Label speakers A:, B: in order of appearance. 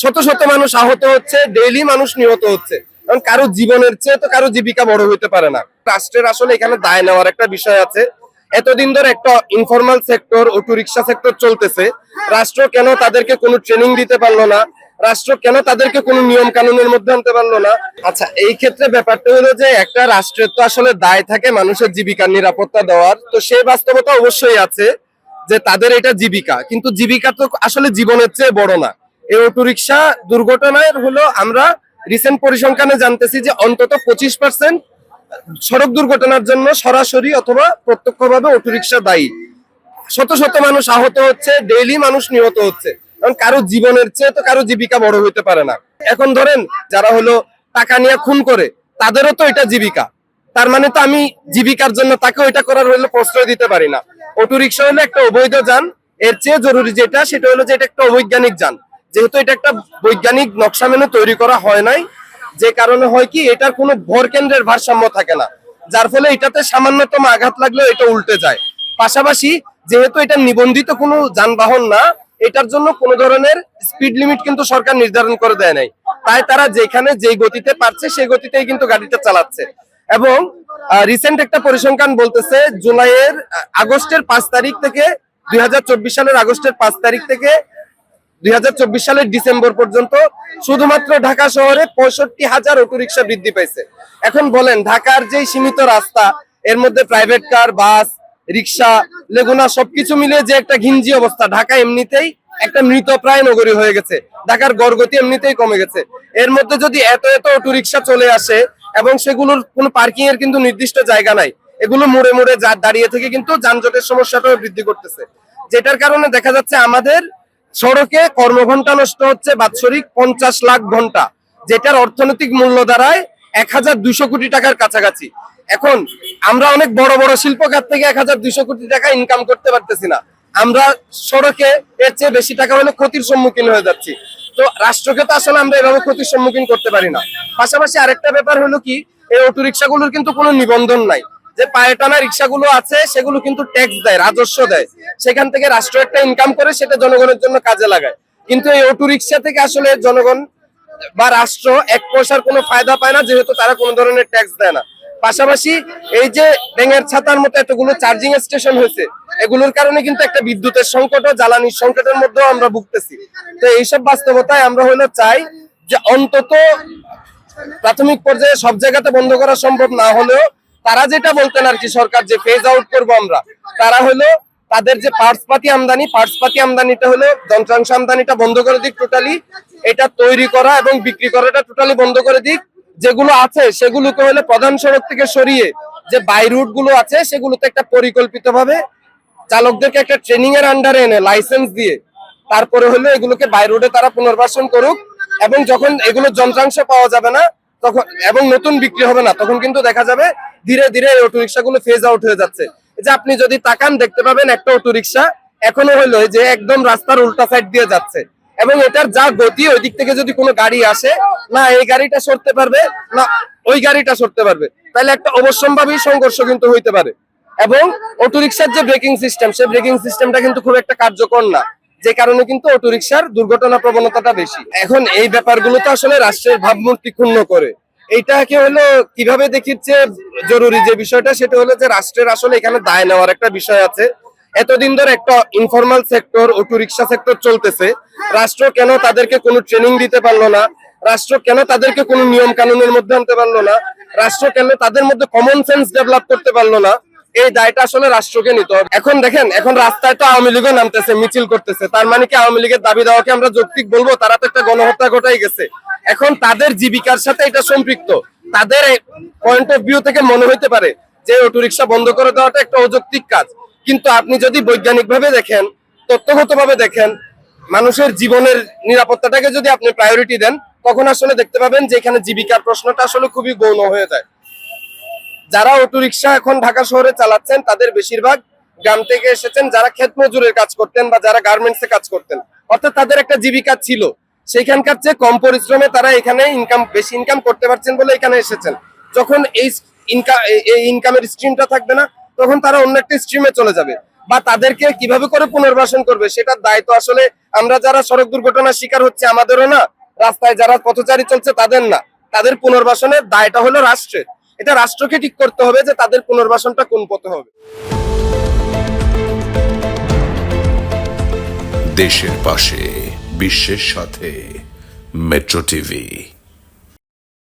A: শত শত মানুষ আহত হচ্ছে ডেইলি মানুষ নিহত হচ্ছে। কারণ কারও জীবনের চেয়ে তো কারও জীবিকা বড় হইতে পারে না। রাষ্ট্রের আসলে এখানে দায় নেওয়ার একটা বিষয় আছে। এতদিন ধরে একটা informal sector auto rickshaw sector চলতেছে। রাষ্ট্র কেন তাদেরকে কোনো ট্রেনিং দিতে পারল না? রাষ্ট্র কেন তাদেরকে কোনো নিয়ম কানুনের মধ্যে আনতে পারল না? আচ্ছা এই ক্ষেত্রে ব্যাপারটা হলো যে একটা রাষ্ট্রের তো আসলে দায় থাকে মানুষের জীবিকার নিরাপত্তা দেওয়ার। তো সেই বাস্তবতা অবশ্যই আছে যে তাদের এটা জীবিকা। কিন্তু জীবিকা তো আসলে জীবনের চেয়ে বড় না। এই অটো রিক্সা দুর্ঘটনায় হলো আমরা রিসেন্ট পরিসংখ্যানে জানতেছি যে অন্তত পঁচিশ পার্সেন্ট সড়ক দুর্ঘটনার জন্য সরাসরি অথবা প্রত্যক্ষভাবে অটো রিক্সা দায়ী। শত শত মানুষ আহত হচ্ছে ডেইলি মানুষ নিহত হচ্ছে। কারণ কারও জীবনের চেয়ে তো কারও জীবিকা বড় হইতে পারে না। এখন ধরেন যারা হলো টাকা নিয়ে খুন করে, তাদেরও তো এটা জীবিকা। তার মানে তো আমি জীবিকার জন্য তাকে ওইটা করার হলে প্রশ্রয় দিতে পারি না। অটো রিক্সা হলো একটা অবৈধ যান। এর চেয়ে জরুরি যেটা, সেটা হলো যে এটা একটা অবৈজ্ঞানিক যান। যেহেতু এটা একটা বৈজ্ঞানিক নকশা মেনে তৈরি করা হয় নাই, যে কারণে হয় কি, এটার কোনো ভর কেন্দ্রের ভারসাম্য থাকে না। যার ফলে এটাতে সামান্যতম আঘাত লাগলেও এটা উল্টে যায়। পাশাপাশি যেহেতু এটা নিবন্ধিত কোনো যানবাহন না, এটার জন্য কোনো ধরনের স্পিড লিমিট কিন্তু সরকার নির্ধারণ করে দেয় নাই। তাই তারা যেখানে যেই গতিতে পারছে, সেই গতিতেই কিন্তু গাড়িটা চালাচ্ছে। এবং রিসেন্ট একটা পরিসংখ্যান বলতেছে, জুলাইয়ের আগস্টের পাঁচ তারিখ থেকে, দুই হাজার চব্বিশ সালের আগস্টের পাঁচ তারিখ থেকে দুই হাজার চব্বিশ সালের ডিসেম্বর পর্যন্ত শুধুমাত্র ঢাকা শহরে পঁয়ষট্টি হাজার অটোরিকশা বৃদ্ধি পাইছে। এখন বলেন, ঢাকার যে সীমিত রাস্তা, এর মধ্যে প্রাইভেট কার, বাস রিক্সা লেগুনা সবকিছু মিলে যে একটা ঘিঞ্জি অবস্থা, ঢাকা এমনিতেই একটা মৃত প্রায় নগরী হয়ে গেছে। ঢাকার গড়গতি এমনিতেই কমে গেছে। এর মধ্যে যদি এত এত অটোরিকশা চলে আসে এবং সেগুলোর কোনো পার্কিং এর কিন্তু নির্দিষ্ট জায়গা নাই, এগুলো মোড়ে মোড়ে দাঁড়িয়ে থেকে কিন্তু যানজটের সমস্যাটাও বৃদ্ধি করতেছে। যেটার কারণে দেখা যাচ্ছে আমাদের সড়কে কর্মঘন্টা নষ্ট হচ্ছে বাৎসরিক পঞ্চাশ লাখ ঘণ্টা, যেটার অর্থনৈতিক মূল্য দাঁড়ায় এক হাজার দুশো কোটি টাকার কাছাকাছি। এখন আমরা অনেক বড় বড় শিল্প খাত থেকে এক হাজার দুশো কোটি টাকা ইনকাম করতে পারতেছি না। আমরা সড়কে এর চেয়ে বেশি টাকা হলে ক্ষতির সম্মুখীন হয়ে যাচ্ছি। তো রাষ্ট্রকে তো আসলে আমরা এভাবে ক্ষতির সম্মুখীন করতে পারি না। পাশাপাশি আরেকটা ব্যাপার হলো কি, এই অটো রিক্সাগুলোর কিন্তু কোনো নিবন্ধন নাই। যে পায়ে টানা রিক্সাগুলো আছে, সেগুলো কিন্তু ট্যাক্স দেয়, রাজস্ব দেয়। সেখান থেকে রাষ্ট্র একটা ইনকাম করে, সেটা জনগণের জন্য কাজে লাগায়। কিন্তু এই অটো রিক্সা থেকে আসলে জনগণ বা রাষ্ট্র এক পয়সার কোনো ফায়দা পায় না, যেহেতু তারা কোনো ধরনের ট্যাক্স দেয় না। পাশাপাশি এই যে ব্যাঙের ছাতার মতো এতগুলো চার্জিং স্টেশন হয়েছে, এগুলোর কারণে কিন্তু একটা বিদ্যুতের সংকট ও জ্বালানির সংকটের মধ্যেও আমরা ভুগতেছি। তো এইসব বাস্তবতায় আমরা হলো চাই যে অন্তত প্রাথমিক পর্যায়ে সব জায়গাতে বন্ধ করা সম্ভব না হলেও তারা যেটা বলতেন আর কি, সরকার যে ফেজ আউট করব আমরা, তারা হলো তাদের যে পার্টস পাতি আমদানি পার্টস পাতি আমদানিটা হলো যন্ত্রাংশ আমদানিটা বন্ধ করে দিক টোটালি এটা তৈরি করা এবং বিক্রি করাটা টোটালি বন্ধ করে দিক। যেগুলো আছে, সেগুলোকে হলে প্রধান সড়ক থেকে সরিয়ে যে বাই রুটগুলো আছে, সেগুলোতে একটা পরিকল্পিত ভাবে চালকদেরকে একটা ট্রেনিং এর আন্ডারে এনে লাইসেন্স দিয়ে, তারপরে হলো এগুলোকে বাই রোডে তারা পুনর্বাসন করুক এবং যখন এগুলো যন্ত্রাংশ পাওয়া যাবে না তখন এবং নতুন বিক্রি হবে না, তখন কিন্তু দেখা যাবে ধীরে ধীরে এই অটো ফেজ আউট হয়ে যাচ্ছে। যে আপনি যদি তাকান, দেখতে পাবেন একটা অটো রিক্সা এখনও হলো যে একদম রাস্তার উল্টা সাইড দিয়ে যাচ্ছে। এবং এটার যা গতি, ওই দিক থেকে যদি কোনো গাড়ি আসে, না, এই গাড়িটা সরতে পারবে, না, ওই গাড়িটা সরতে পারবে। তাহলে একটা অবশ্যম্ভাবী সংঘর্ষ কিন্তু হইতে পারে। এবং অটোরিকশার যে ব্রেকিং সিস্টেম সেই ব্রেকিং সিস্টেমটা কিন্তু খুব একটা কার্যকর না। যে কারণে কিন্তু অটোরিকশার দুর্ঘটনা প্রবণতাটা বেশি। এখন এই ব্যাপারগুলো তো আসলে রাষ্ট্রের ভাবমূর্তি ক্ষুণ্ণ করে। এইটাকে হলো কীভাবে দেখিচ্ছে জরুরি যে বিষয়টা, সেটা হলো যে রাষ্ট্রের আসলে এখানে দায় নেওয়ার একটা বিষয় আছে। এতদিন ধরে একটা informal sector auto rickshaw sector চলতেছে। রাষ্ট্র কেন তাদেরকে কোনো ট্রেনিং দিতে পারল না? রাষ্ট্র কেন তাদেরকে কোনো নিয়ম কানুনের মধ্যে আনতে পারল না? রাষ্ট্র কেন তাদের মধ্যে কমন সেন্স ডেভেলপ করতে পারল না? এই দায়টা আসলে রাষ্ট্রকে নিতে হবে। এখন দেখেন, এখন রাস্তায় তো আওয়ামী লীগও নামতেছে, মিছিল করতেছে। তার মানে কি আওয়ামী লীগের দাবি দেওয়াকে আমরা যৌক্তিক বলব? তারা তো একটা গণহত্যা ঘটাই গেছে। এখন তাদের জীবিকার সাথে এটা সম্পৃক্ত। তাদের পয়েন্ট অফ ভিউ থেকে মনে হইতে পারে যে অটো রিক্সা বন্ধ করে দেওয়াটা একটা অযৌক্তিক কাজ। কিন্তু আপনি যদি বৈজ্ঞানিক ভাবে দেখেন তথ্যগত ভাবে দেখেন, মানুষের জীবনের নিরাপত্তাটাকে যদি আপনি প্রায়োরিটি দেন, তখন আসলে দেখতে পাবেন যে এখানে জীবিকার প্রশ্নটা আসলে খুবই গৌণ হয়ে যায়। যারা অটো রিক্সা এখন ঢাকা শহরে চালাচ্ছেন, তাদের বেশিরভাগ গ্রাম থেকে এসেছেন যারা ক্ষেত মজুরের কাজ করতেন বা যারা গার্মেন্টস কাজ করতেন। অর্থাৎ তাদের একটা জীবিকা ছিল। সেখানকার চেয়ে কম পরিশ্রমে তারা এখানে ইনকাম বেশি ইনকাম করতে পারছেন বলে এখানে এসেছেন। যখন এই ইনকাম এই ইনকামের স্ট্রিমটা থাকবে না, তখন তারা অন্য একটা স্ট্রিমে চলে যাবে। বা তাদেরকে কীভাবে করে পুনর্বাসন করবে, সেটার দায়িত্ব আসলে আমরা যারা সড়ক দুর্ঘটনার শিকার হচ্ছে, আমাদেরও না। রাস্তায় যারা পথচারী চলছে, তাদের না। তাদের পুনর্বাসনের দায়টা হলো রাষ্ট্রের। এটা রাষ্ট্রকে ঠিক করতে হবে যে তাদের পুনর্বাসনটা কোন পথে হবে।
B: দেশের পাশে, বিশ্বের সাথে, মেট্রো টিভি।